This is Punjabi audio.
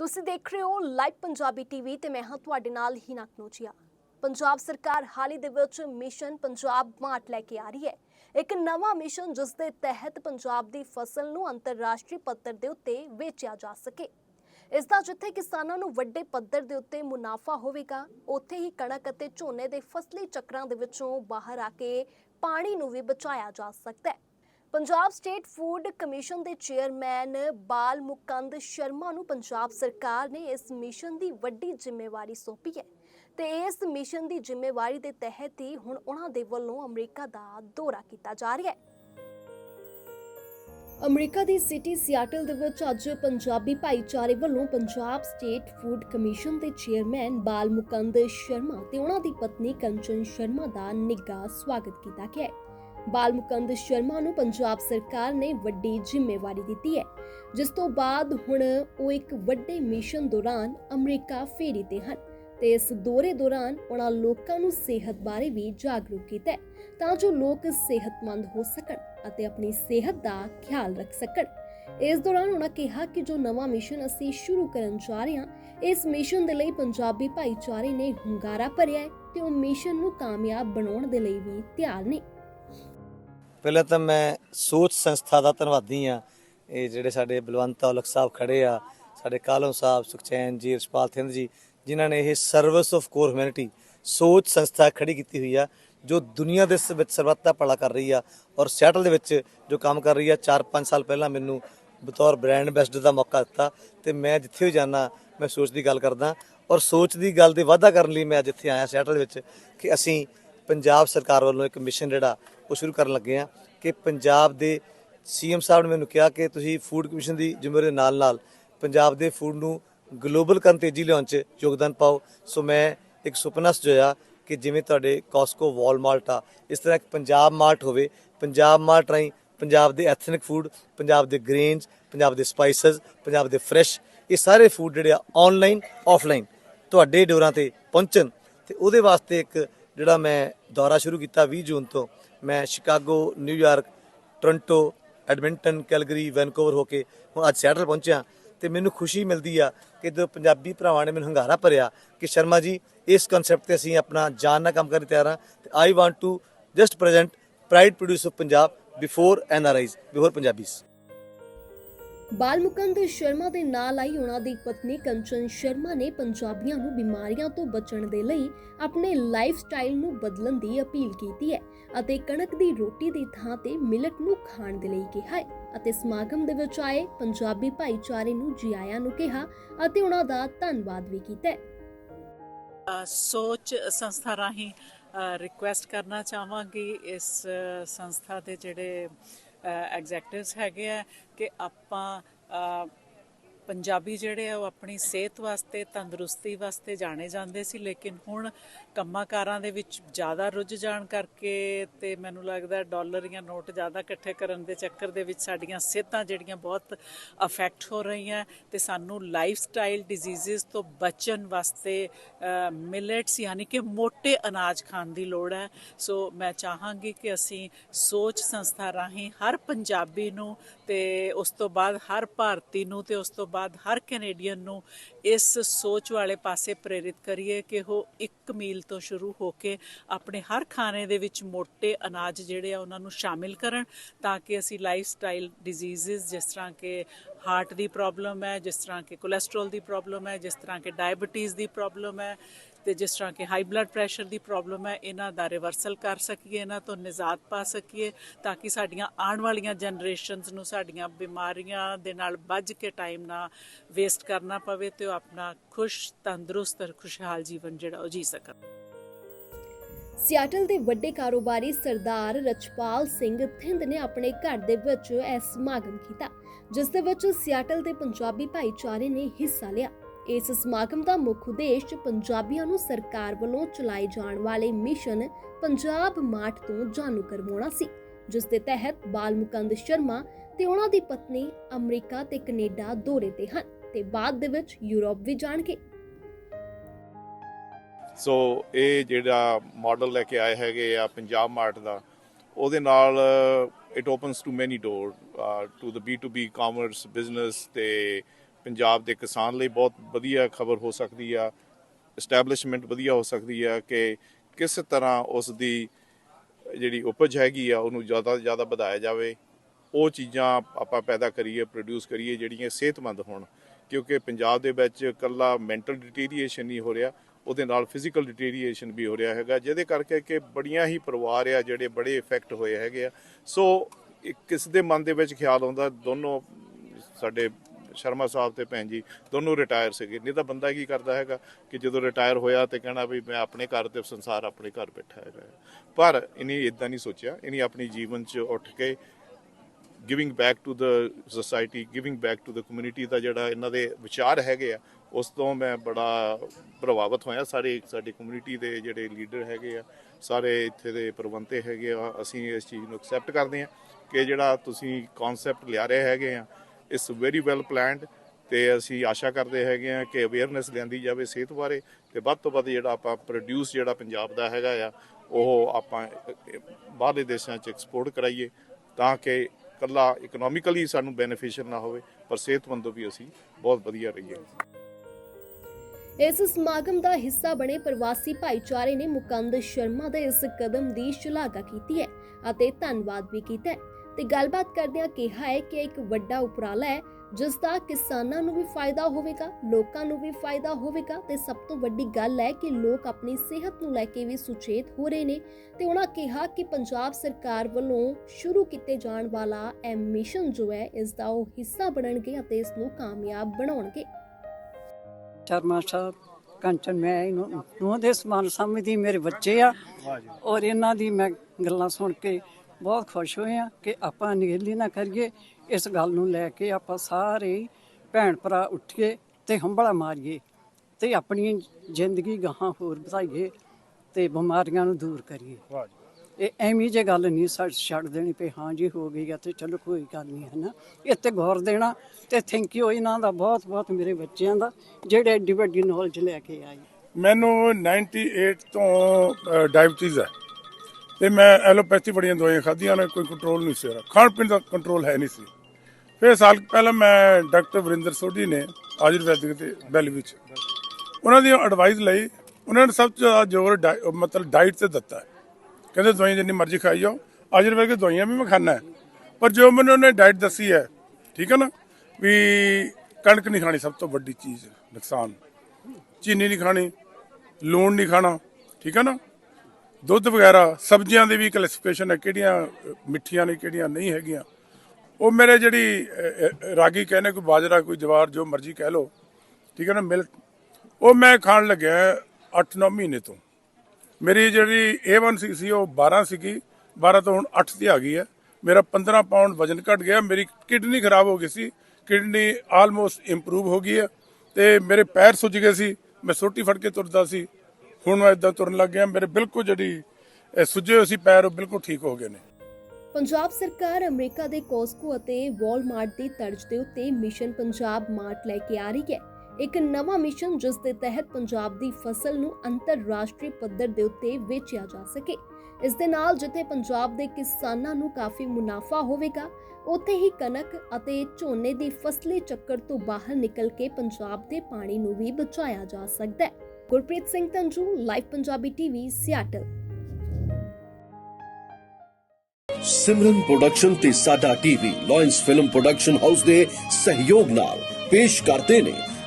ਤੁਸੀਂ ਦੇਖ ਰਹੇ ਹੋ ਲਾਈਵ ਪੰਜਾਬੀ ਟੀਵੀ ਤੇ ਮੈਂ ਹਾਂ ਤੁਹਾਡੇ ਨਾਲ ਹੀਨਾ ਕਨੋਚੀਆ ਪੰਜਾਬ ਸਰਕਾਰ ਹਾਲ ਹੀ ਦੇ ਵਿੱਚ ਮਿਸ਼ਨ ਪੰਜਾਬ ਮਾਰਟ ਲੈ ਕੇ ਆ ਰਹੀ ਹੈ। ਇੱਕ ਨਵਾਂ ਮਿਸ਼ਨ ਜਿਸ ਦੇ ਤਹਿਤ ਪੰਜਾਬ ਦੀ ਫਸਲ ਨੂੰ ਅੰਤਰਰਾਸ਼ਟਰੀ ਪੱਧਰ ਦੇ ਉੱਤੇ ਵੇਚਿਆ ਜਾ ਸਕੇ। ਇਸ ਦਾ ਜਿੱਥੇ ਕਿਸਾਨਾਂ ਨੂੰ ਵੱਡੇ ਪੱਧਰ ਦੇ ਉੱਤੇ ਮੁਨਾਫਾ ਹੋਵੇਗਾ, ਉੱਥੇ ਹੀ ਕਣਕ ਅਤੇ ਝੋਨੇ ਦੇ ਫਸਲੀ ਚੱਕਰਾਂ ਦੇ ਵਿੱਚੋਂ ਬਾਹਰ ਆ ਕੇ ਪਾਣੀ ਨੂੰ ਵੀ ਬਚਾਇਆ ਜਾ ਸਕਦਾ ਹੈ। ਪੰਜਾਬ ਸਟੇਟ ਫੂਡ ਕਮਿਸ਼ਨ ਦੇ ਚੇਅਰਮੈਨ ਬਾਲ ਮੁਕੰਦ ਸ਼ਰਮਾ ਨੂੰ ਪੰਜਾਬ ਸਰਕਾਰ ਨੇ ਇਸ ਮਿਸ਼ਨ ਦੀ ਵੱਡੀ ਜ਼ਿੰਮੇਵਾਰੀ ਸੌਂਪੀ ਹੈ ਤੇ ਇਸ ਮਿਸ਼ਨ ਦੀ ਜ਼ਿੰਮੇਵਾਰੀ ਦੇ ਤਹਿਤ ਹੀ ਹੁਣ ਉਹਨਾਂ ਦੇ ਵੱਲੋਂ ਅਮਰੀਕਾ ਦਾ ਦੌਰਾ ਕੀਤਾ ਜਾ ਰਿਹਾ ਹੈ। ਅਮਰੀਕਾ ਦੀ ਸਿਟੀ ਸਿਆਟਲ ਦੇ ਵਿੱਚ ਅੱਜ ਪੰਜਾਬੀ ਭਾਈਚਾਰੇ ਵੱਲੋਂ ਪੰਜਾਬ ਸਟੇਟ ਫੂਡ ਕਮਿਸ਼ਨ ਦੇ ਚੇਅਰਮੈਨ ਬਾਲ ਮੁਕੰਦ ਸ਼ਰਮਾ ਤੇ ਉਹਨਾਂ ਦੀ ਪਤਨੀ ਕੰਚਨ ਸ਼ਰਮਾ ਦਾ ਨਿੱਘਾ ਸਵਾਗਤ ਕੀਤਾ ਗਿਆ ਹੈ। ਬਾਲ ਮੁਕੰਦ ਸ਼ਰਮਾ ਨੂੰ ਪੰਜਾਬ ਸਰਕਾਰ ਨੇ ਵੱਡੀ ਜ਼ਿੰਮੇਵਾਰੀ ਦਿੱਤੀ ਹੈ। ਜਿਸ ਤੋਂ ਬਾਅਦ ਹੁਣ ਉਹ ਇੱਕ ਵੱਡੇ ਮਿਸ਼ਨ ਦੌਰਾਨ ਅਮਰੀਕਾ ਫੇਰੀ ਤੇ ਹਨ ਤੇ ਇਸ ਦੌਰੇ ਦੌਰਾਨ ਉਹਨਾਂ ਲੋਕਾਂ ਨੂੰ ਸਿਹਤ ਬਾਰੇ ਵੀ ਜਾਗਰੂਕ ਕੀਤਾ ਤਾਂ ਜੋ ਲੋਕ ਸਿਹਤਮੰਦ ਹੋ ਸਕਣ ਅਤੇ ਆਪਣੀ ਸਿਹਤ ਦਾ ਖਿਆਲ ਰੱਖ ਸਕਣ। ਇਸ ਦੌਰਾਨ ਉਹਨਾਂ ਕਿਹਾ ਕਿ ਜੋ ਨਵਾਂ ਮਿਸ਼ਨ ਅਸੀਂ ਸ਼ੁਰੂ ਕਰਨ ਜਾ ਰਹੇ ਹਾਂ, ਇਸ ਮਿਸ਼ਨ ਦੇ ਲਈ ਪੰਜਾਬੀ ਭਾਈਚਾਰੇ ਨੇ ਹੁੰਗਾਰਾ ਭਰਿਆ ਹੈ ਤੇ ਉਹ ਮਿਸ਼ਨ ਨੂੰ ਕਾਮਯਾਬ ਬਣਾਉਣ ਦੇ ਲਈ ਵੀ ਤਿਆਰ ਨੇ। ਪਹਿਲਾਂ ਤਾਂ ਮੈਂ ਸੋਚ ਸੰਸਥਾ ਦਾ ਧੰਨਵਾਦੀ ਆ ਇਹ ਜਿਹੜੇ ਸਾਡੇ ਬਲਵੰਤ ਔਲਖ ਸਾਹਿਬ ਖੜੇ ਆ, ਸਾਡੇ ਕਾਲਮ ਸਾਹਿਬ, ਸੁਖਚੈਨ ਜੀ ਰਸ਼ਪਾਲ ਥਿੰਦ ਜੀ, ਜਿਨ੍ਹਾਂ ਨੇ ਇਹ ਸਰਵਿਸ ਆਫ ਕੋਰ ਹਿਊਮੈਨਿਟੀ ਸੋਚ ਸੰਸਥਾ ਖੜੀ ਕੀਤੀ ਹੋਈ ਆ, ਜੋ ਦੁਨੀਆ ਦੇ ਸ- ਵਿੱਚ ਸਰਬੱਤ ਦਾ ਭਲਾ ਕਰ ਰਹੀ ਆ ਔਰ ਸਿਆਟਲ ਦੇ ਵਿੱਚ ਜੋ ਕੰਮ ਕਰ ਰਹੀ ਆ 4-5 ਸਾਲ ਪਹਿਲਾਂ ਮੈਨੂੰ ਬਤੌਰ ਬ੍ਰਾਂਡ ਐਂਬੈਸਡਰ ਦਾ ਮੌਕਾ ਦਿੱਤਾ ਤੇ ਮੈਂ ਜਿੱਥੇ ਵੀ ਜਾਣਾ ਮੈਂ ਸੋਚ ਦੀ ਗੱਲ ਕਰਦਾ ਔਰ ਸੋਚ ਦੀ ਗੱਲ ਦੇ ਵਾਅਦਾ ਕਰਨ ਲਈ ਮੈਂ ਅੱਜ ਇੱਥੇ ਆਇਆ ਸਿਆਟਲ ਵਿੱਚ ਕਿ ਅਸੀਂ ਪੰਜਾਬ ਸਰਕਾਰ ਵੱਲੋਂ ਇੱਕ ਮਿਸ਼ਨ ਜਿਹੜਾ, ਉਹ ਸ਼ੁਰੂ ਕਰਨ ਲੱਗੇ ਆ ਕਿ ਪੰਜਾਬ ਦੇ ਸੀਐਮ ਸਾਹਿਬ ਨੇ ਮੈਨੂੰ ਕਿਹਾ ਕਿ ਤੁਸੀਂ ਫੂਡ ਕਮਿਸ਼ਨ ਦੀ ਜ਼ਿੰਮੇਵਾਰੀ ਦੇ ਨਾਲ ਨਾਲ ਪੰਜਾਬ ਦੇ ਫੂਡ ਨੂੰ ਗਲੋਬਲ ਕਰਨ ਤੇਜ਼ੀ ਲਿਆਉਣ 'ਚ ਯੋਗਦਾਨ ਪਾਓ। ਸੋ ਮੈਂ ਇੱਕ ਸੁਪਨਾ ਸਜੋਇਆ ਕਿ ਜਿਵੇਂ ਤੁਹਾਡੇ ਕਾਸਕੋ ਵਾਲਮਾਰਟ ਆ, ਇਸ ਤਰ੍ਹਾਂ ਇੱਕ ਪੰਜਾਬ ਮਾਰਟ ਹੋਵੇ, ਪੰਜਾਬ ਮਾਰਟ ਰਾਹੀਂ ਪੰਜਾਬ ਦੇ ਐਥਨਿਕ ਫੂਡ ਪੰਜਾਬ ਦੇ ਗ੍ਰੇਨਸ ਪੰਜਾਬ ਦੇ ਸਪਾਈਸਸ ਪੰਜਾਬ ਦੇ ਫਰੈਸ਼ ਇਹ ਸਾਰੇ ਫੂਡ ਜਿਹੜੇ ਆ ਆਨਲਾਈਨ ਆਫਲਾਈਨ ਤੁਹਾਡੇ ਡੋਰਾਂ ਤੇ ਪਹੁੰਚਣ ਤੇ ਉਹਦੇ ਵਾਸਤੇ ਇੱਕ ਜਿਹੜਾ ਮੈਂ ਦੌਰਾ ਸ਼ੁਰੂ ਕੀਤਾ 20 ਜੂਨ ਤੋਂ, ਮੈਂ Chicago New York Toronto, Edmonton, Calgary, Vancouver ਹੋ ਕੇ ਹੁਣ ਅੱਜ ਸਿਆਟਲ ਪਹੁੰਚਿਆ ਤੇ ਮੈਨੂੰ ਖੁਸ਼ੀ ਮਿਲਦੀ ਆ ਕਿ ਜਦੋਂ ਪੰਜਾਬੀ ਭਰਾਵਾਂ ਨੇ ਮੈਨੂੰ ਹੰਗਾਰਾ ਭਰਿਆ ਕਿ ਸ਼ਰਮਾ ਜੀ, ਇਸ ਕਨਸੈਪਟ ਤੇ ਅਸੀਂ ਆਪਣਾ ਜਾਨ ਨਾਲ ਕੰਮ ਕਰਨ ਤਿਆਰ ਹਾਂ ਤੇ I want to just present pride produce of Punjab before NRIs before Punjabis Bal Sharma ਦੇ ਨਾਲ ਆਈ ਉਹਨਾਂ ਦੀ ਪਤਨੀ ਕੰਚਨ ਸ਼ਰਮਾ ਨੇ ਪੰਜਾਬੀਆਂ ਨੂੰ ਬਿਮਾਰੀਆਂ ਤੋਂ ਬਚਣ ਦੇ ਲਈ ਆਪਣੇ ਲਾਈਫ ਸਟਾਈਲ ਨੂੰ ਬਦਲਣ ਦੀ ਅਪੀਲ ਕੀਤੀ ਹੈ ਅਤੇ ਕਣਕ ਦੀ ਰੋਟੀ ਦੀ ਥਾਂ ਤੇ ਮਿਲਟ ਨੂੰ ਖਾਣ ਦੇ ਲਈ ਕਿਹਾ ਹੈ ਅਤੇ ਸਮਾਗਮ ਦੇ ਵਿੱਚ ਆਏ ਪੰਜਾਬੀ ਭਾਈਚਾਰੇ ਨੂੰ ਜੀ ਨੂੰ ਕਿਹਾ ਅਤੇ ਉਹਨਾਂ ਦਾ ਧੰਨਵਾਦ ਵੀ ਕੀਤਾ ਸੋਚ ਸੰਸਥਾ ਰਾਹੀਂ ਰਿਕੁਐਸਟ ਕਰਨਾ ਚਾਹਾਂਗੀ ਇਸ ਸੰਸਥਾ ਦੇ ਜਿਹੜੇ ਐਗਜ਼ੈਕਟਿਵਸ ਹੈਗੇ ਆ ਕਿ ਆਪਾਂ ਪੰਜਾਬੀ ਜਿਹੜੇ ਆ ਉਹ ਆਪਣੀ ਸਿਹਤ ਵਾਸਤੇ, ਤੰਦਰੁਸਤੀ ਵਾਸਤੇ ਜਾਣੇ ਜਾਂਦੇ ਸੀ, ਲੇਕਿਨ ਹੁਣ ਕੰਮਾਂ-ਕਾਰਾਂ ਦੇ ਵਿੱਚ ਜ਼ਿਆਦਾ ਰੁੱਝ ਜਾਣ ਕਰਕੇ ਤੇ ਮੈਨੂੰ ਲੱਗਦਾ ਡਾਲਰ ਜਾਂ ਨੋਟ ਜ਼ਿਆਦਾ ਇਕੱਠੇ ਕਰਨ ਦੇ ਚੱਕਰ ਦੇ ਵਿੱਚ ਸਾਡੀਆਂ ਸਿਹਤਾਂ ਜਿਹੜੀਆਂ ਬਹੁਤ ਅਫੈਕਟ ਹੋ ਰਹੀਆਂ ਤੇ ਸਾਨੂੰ ਲਾਈਫ ਸਟਾਈਲ ਡਿਜ਼ੀਜ਼ਸ ਤੋਂ ਬਚਣ ਵਾਸਤੇ ਮਿਲਟਸ ਯਾਨੀ ਕਿ ਮੋٹے ਅਨਾਜ ਖਾਣ ਦੀ ਲੋੜ ਹੈ। ਸੋ ਮੈਂ ਚਾਹਾਂਗੀ ਕਿ ਅਸੀਂ ਸੋਚ ਸੰਸਥਾ ਰਾਹੀਂ ਹਰ ਪੰਜਾਬੀ ਨੂੰ ਤੇ ਉਸ ਤੋਂ ਬਾਅਦ ਹਰ ਭਾਰਤੀ ਨੂੰ ਤੇ ਉਸ ਤੋਂ ਬਾਅਦ ਬਾਅਦ ਹਰ ਕੈਨੇਡੀਅਨ ਨੂੰ ਇਸ ਸੋਚ ਵਾਲੇ ਪਾਸੇ ਪ੍ਰੇਰਿਤ ਕਰੀਏ ਕਿ ਉਹ ਇੱਕ ਮੀਲ ਤੋਂ ਸ਼ੁਰੂ ਹੋ ਕੇ ਆਪਣੇ ਹਰ ਖਾਣੇ ਦੇ ਵਿੱਚ ਮੋٹے ਅਨਾਜ ਜਿਹੜੇ ਆ ਉਹਨਾਂ ਨੂੰ ਸ਼ਾਮਿਲ ਕਰਨ ਤਾਂ ਕਿ ਅਸੀਂ ਲਾਈਫ ਸਟਾਈਲ ਡਿਜ਼ੀਜ਼ਸ ਜਿਸ ਤਰ੍ਹਾਂ ਕਿ ਹਾਰਟ ਦੀ ਪ੍ਰੋਬਲਮ ਹੈ, ਜਿਸ ਤਰ੍ਹਾਂ ਕਿ ਕੋਲੇਸਟ੍ਰੋਲ ਦੀ ਪ੍ਰੋਬਲਮ ਹੈ, ਜਿਸ ਤਰ੍ਹਾਂ ਕਿ ਡਾਇਬੀਟੀਜ਼ ਦੀ ਪ੍ਰੋਬਲਮ ਹੈ ਤੇ ਜਿਸ ਤਰ੍ਹਾਂ ਕਿ ਹਾਈ ਬਲੱਡ ਪ੍ਰੈਸ਼ਰ ਦੀ ਪ੍ਰੋਬਲਮ ਹੈ, ਇਹਨਾਂ ਦਾ ਰਿਵਰਸਲ ਕਰ ਸਕੀਏ, ਇਹਨਾਂ ਤੋਂ ਨਿਜਾਤ ਪਾ ਸਕੀਏ ਤਾਂ ਕਿ ਸਾਡੀਆਂ ਆਉਣ ਵਾਲੀਆਂ ਜਨਰੇਸ਼ਨਸ ਨੂੰ ਸਾਡੀਆਂ ਬਿਮਾਰੀਆਂ ਦੇ ਨਾਲ ਵੱਜ ਕੇ ਟਾਈਮ ਨਾ ਵੇਸਟ ਕਰਨਾ ਪਵੇ ਤੇ ਉਹ ਆਪਣਾ ਖੁਸ਼, ਤੰਦਰੁਸਤ ਤੇ ਖੁਸ਼ਹਾਲ ਜੀਵਨ ਜਿਹੜਾ ਉਹ ਜੀ ਸਕਣ। ਸਿਆਟਲ ਦੇ ਵੱਡੇ ਕਾਰੋਬਾਰੀ ਸਰਦਾਰ ਰਚਪਾਲ ਸਿੰਘ ਥਿੰਦ ਨੇ ਆਪਣੇ ਘਰ ਦੇ ਵਿੱਚ ਇਹ ਸਮਾਗਮ ਕੀਤਾ। ਜਿਸ ਦੇ ਵਿੱਚ ਸਿਆਟਲ ਦੇ ਪੰਜਾਬੀ ਭਾਈਚਾਰੇ ਨੇ ਹਿੱਸਾ ਲਿਆ। ਇਸ ਸਮਾਗਮ ਦਾ ਮੁੱਖ ਉਦੇਸ਼ ਪੰਜਾਬੀਆਂ ਨੂੰ ਸਰਕਾਰ ਵੱਲੋਂ ਚਲਾਏ ਜਾਣ ਵਾਲੇ ਮਿਸ਼ਨ ਪੰਜਾਬ ਮਾਰਟ ਤੋਂ ਜਾਣੂ ਕਰਵਾਉਣਾ ਸੀ, ਜਿਸ ਦੇ ਤਹਿਤ ਬਾਲ ਸ਼ਰਮਾ ਤੇ ਉਹਨਾਂ ਦੀ ਪਤਨੀ ਅਮਰੀਕਾ ਤੇ ਕੈਨੇਡਾ ਦੌਰੇ ਤੇ ਹਨ ਤੇ ਬਾਅਦ ਦੇ ਵਿੱਚ ਯੂਰਪ ਵੀ ਜਾਣਗੇ। ਸੋ ਇਹ ਜਿਹੜਾ ਮਾਡਲ ਲੈ ਕੇ ਆਏ ਹੈਗੇ ਆ ਪੰਜਾਬ ਮਾਰਟ ਦਾ, ਉਹਦੇ ਨਾਲ it opens to many door to the B2B commerce business ਤੇ ਪੰਜਾਬ ਦੇ ਕਿਸਾਨ ਲਈ ਬਹੁਤ ਵਧੀਆ ਖਬਰ ਹੋ ਸਕਦੀ ਆ ਐਸਟੈਬਲਿਸ਼ਮੈਂਟ ਵਧੀਆ ਹੋ ਸਕਦੀ ਆ ਕਿ ਕਿਸ ਤਰ੍ਹਾਂ ਉਸ ਦੀ ਜਿਹੜੀ ਉਪਜ ਹੈਗੀ ਆ, ਉਹਨੂੰ ਜ਼ਿਆਦਾ ਤੋਂ ਜ਼ਿਆਦਾ ਵਧਾਇਆ ਜਾਵੇ। ਉਹ ਚੀਜ਼ਾਂ ਆਪਾਂ ਪੈਦਾ ਕਰੀਏ ਪ੍ਰੋਡਿਊਸ ਕਰੀਏ, ਜਿਹੜੀਆਂ ਸਿਹਤਮੰਦ ਹੋਣ। ਕਿਉਂਕਿ ਪੰਜਾਬ ਦੇ ਵਿੱਚ ਇਕੱਲਾ ਮੈਂਟਲ ਡਿਟੀਰੀਏਸ਼ਨ ਨਹੀਂ ਹੋ ਰਿਹਾ, ਉਹਦੇ ਨਾਲ ਫਿਜ਼ੀਕਲ ਡਿਟੀਰੀਏਸ਼ਨ ਵੀ ਹੋ ਰਿਹਾ ਹੈਗਾ, ਜਿਹਦੇ ਕਰਕੇ ਕਿ ਬੜੀਆਂ ਹੀ ਪਰਿਵਾਰ ਆ ਜਿਹੜੇ ਬੜੇ ਇਫੈਕਟ ਹੋਏ ਹੈਗੇ ਆ। ਸੋ ਇਹ ਕਿਸ ਦੇ ਮਨ ਦੇ ਵਿੱਚ ਖਿਆਲ ਆਉਂਦਾ, ਦੋਨੋਂ ਸਾਡੇ ਸ਼ਰਮਾ ਸਾਹਿਬ ਤੇ ਭੈਣ ਜੀ ਦੋਨੋਂ ਰਿਟਾਇਰ ਸੀਗੇ। ਨਹੀਂ ਤਾਂ ਬੰਦਾ ਕੀ ਕਰਦਾ ਹੈਗਾ ਕਿ ਜਦੋਂ ਰਿਟਾਇਰ ਹੋਇਆ ਤੇ ਕਹਿਣਾ ਵੀ ਮੈਂ ਆਪਣੇ ਘਰ ਤੇ ਸੰਸਾਰ ਆਪਣੇ ਘਰ ਬੈਠਾ ਹੈਗਾ। ਪਰ ਇਹਨੇ ਇਦਾਂ ਨਹੀਂ ਸੋਚਿਆ। ਇਹਨੇ ਆਪਣੀ ਜੀਵਨ 'ਚ ਉੱਠ ਕੇ giving back to the society giving back to the community ਦਾ ਜਿਹੜਾ ਇਹਨਾਂ ਦੇ ਵਿਚਾਰ ਹੈਗੇ ਆ ਉਸ ਤੋਂ ਮੈਂ ਬੜਾ ਪ੍ਰਭਾਵਿਤ ਹੋਇਆ। ਸਾਰੇ, ਸਾਡੀ ਕਮਿਊਨਿਟੀ ਦੇ ਜਿਹੜੇ ਲੀਡਰ ਹੈਗੇ ਆ, ਸਾਰੇ ਇੱਥੇ ਦੇ ਪ੍ਰਬੰਧਕ ਹੈਗੇ ਆ, ਅਸੀਂ ਇਸ ਚੀਜ਼ ਨੂੰ ਐਕਸੈਪਟ ਕਰਦੇ ਆ ਕਿ ਜਿਹੜਾ ਤੁਸੀਂ ਕਨਸੈਪਟ ਲਿਆ ਰਹੇ ਹੈਗੇ ਆ ਇਟਸ ਵੈਰੀ ਵੈਲ ਪਲਾਨਡ ਤੇ ਅਸੀਂ ਆਸ਼ਾ ਕਰਦੇ ਹੈਗੇ ਆ ਕਿ ਅਵੇਅਰਨੈਸ ਲਿਆਂਦੀ ਜਾਵੇ ਸਿਹਤ ਬਾਰੇ ਤੇ ਵੱਧ ਤੋਂ ਵੱਧ ਜਿਹੜਾ ਆਪਾਂ ਪ੍ਰੋਡਿਊਸ ਜਿਹੜਾ ਪੰਜਾਬ ਦਾ ਹੈਗਾ ਆ, ਉਹ ਆਪਾਂ ਬਾਹਰਲੇ ਦੇਸ਼ਾਂ 'ਚ ਐਕਸਪੋਰਟ ਕਰਾਈਏ ਤਾਂ ਕਿ ਕੱਲਾ ਇਕਨੋਮਿਕਲੀ ਸਾਨੂੰ ਬੈਨੀਫੀਸ਼ੀਅਲ ਨਾ ਹੋਵੇ, ਪਰ ਸਿਹਤਮੰਦ ਵੀ ਅਸੀਂ ਬਹੁਤ ਵਧੀਆ ਰਹੀਏ। ਇਸ ਸਮਾਗਮ ਦਾ ਹਿੱਸਾ ਬਣੇ ਪ੍ਰਵਾਸੀ ਭਾਈਚਾਰੇ ਨੇ ਮੁਕੰਦ ਸ਼ਰਮਾ ਦੇ ਇਸ ਕਦਮ ਦੀ ਸ਼ਲਾਘਾ ਕੀਤੀ ਹੈ ਅਤੇ ਧੰਨਵਾਦ ਵੀ ਕੀਤਾ ਹੈ। ਤੇ ਗੱਲਬਾਤ ਕਰਦਿਆਂ ਕਿਹਾ ਹੈ ਕਿ ਇੱਕ ਵੱਡਾ ਉਪਰਾਲਾ ਹੈ, ਜਿਸ ਦਾ ਕਿਸਾਨਾਂ ਨੂੰ ਵੀ ਫਾਇਦਾ ਹੋਵੇਗਾ, ਲੋਕਾਂ ਨੂੰ ਵੀ ਫਾਇਦਾ ਹੋਵੇਗਾ ਤੇ ਸਭ ਤੋਂ ਵੱਡੀ ਗੱਲ ਹੈ ਕਿ ਲੋਕ ਆਪਣੀ ਸਿਹਤ ਨੂੰ ਲੈ ਕੇ ਵੀ ਸੁਚੇਤ ਹੋ ਰਹੇ ਨੇ ਤੇ ਉਹਨਾਂ ਕਿਹਾ ਕਿ ਪੰਜਾਬ ਸਰਕਾਰ ਵੱਲੋਂ ਸ਼ੁਰੂ ਕੀਤੇ ਜਾਣ ਵਾਲਾ ਇਹ ਮਿਸ਼ਨ ਜੋ ਹੈ, ਇਸ ਦਾ ਉਹ ਹਿੱਸਾ ਬਣਨਗੇ ਅਤੇ ਇਸ ਨੂੰ ਕਾਮਯਾਬ ਬਣਾਉਣਗੇ। ਸ਼ਰਮਾ ਸਾਹਿਬ ਕੰਚਨ ਮੈਂ ਇਹਨੂੰ ਨੂੰ ਦੇ ਸਮਾਨ ਸਮਝਦੀ, ਮੇਰੇ ਬੱਚੇ ਆ। ਔਰ ਇਹਨਾਂ ਦੀ ਮੈਂ ਗੱਲਾਂ ਸੁਣ ਕੇ ਬਹੁਤ ਖੁਸ਼ ਹੋਏ ਆ ਕਿ ਆਪਾਂ ਨਿਗਲੀ ਨਾ ਕਰੀਏ। ਇਸ ਗੱਲ ਨੂੰ ਲੈ ਕੇ ਆਪਾਂ ਸਾਰੇ ਭੈਣ ਭਰਾ ਉੱਠੀਏ ਤੇ ਹੰਬਲਾ ਮਾਰੀਏ ਤੇ ਆਪਣੀ ਜ਼ਿੰਦਗੀ ਗਾਹਾਂ ਹੋਰ ਵਧਾਈਏ ਤੇ ਬਿਮਾਰੀਆਂ ਨੂੰ ਦੂਰ ਕਰੀਏ। ਇਹ ਐਵੇਂ ਜੇ ਗੱਲ ਨਹੀਂ ਛੱਡ ਛੱਡ ਦੇਣੀ ਪਈ ਹਾਂ ਜੀ ਹੋ ਗਈ ਆ ਤੇ ਚਲੋ ਕੋਈ ਗੱਲ ਨਹੀਂ, ਹੈ ਨਾ? ਇਹ ਤੇ ਗੌਰ ਦੇਣਾ ਤੇ ਥੈਂਕ ਯੂ ਇਹਨਾਂ ਦਾ, ਬਹੁਤ ਬਹੁਤ ਮੇਰੇ ਬੱਚਿਆਂ ਦਾ, ਜਿਹੜੇ ਐਡੀ ਵੱਡੀ ਨੌਲੇਜ ਲੈ ਕੇ ਆਏ। ਮੈਨੂੰ 98 ਤੋਂ ਡਾਇਬਟੀਜ਼ ਹੈ। ਤੇ ਮੈਂ ਐਲੋਪੈਥੀ ਬੜੀਆਂ ਦਵਾਈਆਂ ਖਾਧੀਆਂ ਨੇ, ਕੋਈ ਕੰਟਰੋਲ ਨਹੀਂ ਸੀ ਰਿਹਾ ਖਾਣ ਪੀਣ ਦਾ ਕੰਟਰੋਲ ਹੈ ਨਹੀਂ ਸੀ। ਫਿਰ ਸਾਲ ਪਹਿਲਾਂ ਮੈਂ ਡਾਕਟਰ ਵਰਿੰਦਰ ਸੋਢੀ ਨੇ, ਆਯੁਰਵੈਦਿਕ ਤੇ ਬੈਲੀ ਵਿੱਚ। ਉਹਨਾਂ ਦੀ ਐਡਵਾਈਸ ਲਈ, ਉਹਨਾਂ ਨੇ ਸਭ ਤੋਂ ਜ਼ਿਆਦਾ ਜ਼ੋਰ ਡਾਈ- ਮਤਲਬ ਡਾਈਟ ਤੇ ਦਿੱਤਾ। ਕਹਿੰਦੇ ਦਵਾਈਆਂ ਜਿੰਨੀ ਮਰਜ਼ੀ ਖਾਈ ਜਾਓ। ਆਯੁਰਵੈਦਿਕ ਦਵਾਈਆਂ ਵੀ ਮੈਂ ਖਾਣਾ ਹੈ। ਪਰ ਜੋ ਮੈਨੂੰ ਉਹਨੇ ਡਾਈਟ ਦੱਸੀ ਹੈ, ਠੀਕ ਹੈ ਨਾ, ਵੀ ਕਣਕ ਨਹੀਂ ਖਾਣੀ ਸਭ ਤੋਂ ਵੱਡੀ ਚੀਜ਼, ਨੁਕਸਾਨ। ਚੀਨੀ ਨਹੀਂ ਖਾਣੀ, ਲੂਣ ਨਹੀਂ ਖਾਣਾ, ਠੀਕ ਹੈ ਨਾ। ਦੁੱਧ ਵਗੈਰਾ, ਸਬਜ਼ੀਆਂ ਦੀ ਵੀ ਕਲਾਸੀਫਿਕੇਸ਼ਨ ਹੈ, ਕਿਹੜੀਆਂ, ਮਿੱਠੀਆਂ ਨੇ, ਕਿਹੜੀਆਂ ਨਹੀਂ ਹੈਗੀਆਂ। ਉਹ ਮੇਰੇ ਜਿਹੜੀ ਰਾਗੀ ਕਹਿੰਦੇ ਕੋਈ ਬਾਜਰਾ, ਕੋਈ ਜਵਾਰ, ਜੋ ਮਰਜ਼ੀ ਕਹਿ ਲਓ, ਠੀਕ ਹੈ ਨਾ, ਮਿਲਕ। ਉਹ ਮੈਂ ਖਾਣ ਲੱਗਿਆ 8-9 ਮਹੀਨੇ ਤੋਂ। ਮੇਰੀ ਜਿਹੜੀ A1C ਸੀ, ਉਹ 12 ਸੀਗੀ। 12 ਤੋਂ ਹੁਣ 8 ਤੇ ਆ ਗਈ ਹੈ। ਮੇਰਾ 15 ਪਾਉਂਡ ਵਜਨ ਘਟ ਗਿਆ। ਮੇਰੀ ਕਿਡਨੀ ਖਰਾਬ ਹੋ ਗਈ ਸੀ। ਕਿਡਨੀ ਆਲਮੋਸਟ ਇੰਪਰੂਵ ਹੋ ਗਈ ਹੈ। ਤੇ ਮੇਰੇ ਪੈਰ ਸੁੱਜ ਗਏ ਸੀ। ਮੈਂ ਸੋਟੀ ਫੜ ਕੇ ਤੁਰਦਾ ਸੀ। ਹੁਣ ਮੈਂ ਇਦਾਂ ਤੁਰਨ ਲੱਗ ਗਿਆ। ਮੇਰੇ ਬਿਲਕੁਲ ਜਿਹੜੀ ਸੁੱਜੇ ਹੋਏ ਸੀ ਪੈਰ, ਉਹ ਬਿਲਕੁਲ ਠੀਕ ਹੋ ਗਏ ਨੇ। ਪੰਜਾਬ ਸਰਕਾਰ ਅਮਰੀਕਾ ਦੇ ਕੋਸਕੋ ਅਤੇ ਵਾਲਮਾਰਟ ਦੀ ਤਰਜ਼ ਦੇ ਉੱਤੇ ਮਿਸ਼ਨ ਪੰਜਾਬ ਮਾਰਟ ਲੈ ਕੇ ਆ ਰਹੀ ਹੈ। ਇੱਕ ਨਵਾਂ ਮਿਸ਼ਨ ਜਿਸ ਦੇ ਤਹਿਤ ਪੰਜਾਬ ਦੀ ਫਸਲ ਨੂੰ ਅੰਤਰਰਾਸ਼ਟਰੀ ਪੱਧਰ ਦੇ ਉੱਤੇ ਵੇਚਿਆ ਜਾ ਸਕੇ। ਇਸ ਦੇ ਨਾਲ ਜਿੱਥੇ ਪੰਜਾਬ ਦੇ ਕਿਸਾਨਾਂ ਨੂੰ ਕਾਫੀ ਮੁਨਾਫਾ ਹੋਵੇਗਾ, ਉੱਥੇ ਹੀ ਕਣਕ ਅਤੇ ਝੋਨੇ ਦੀ ਫਸਲੀ ਚੱਕਰ ਤੋਂ ਬਾਹਰ ਨਿਕਲ ਕੇ ਪੰਜਾਬ ਦੇ ਪਾਣੀ ਨੂੰ ਵੀ ਬਚਾਇਆ ਜਾ ਸਕਦਾ ਹੈ। Gurpreet Singh Tanju live Punjabi TV, Seattle. Simran production ਤੇ ਸਾਡਾ TV lions film production house ਦੇ ਸਹਿਯੋਗ ਨਾਲ ਪੇਸ਼ ਕਰਦੇ ਨੇ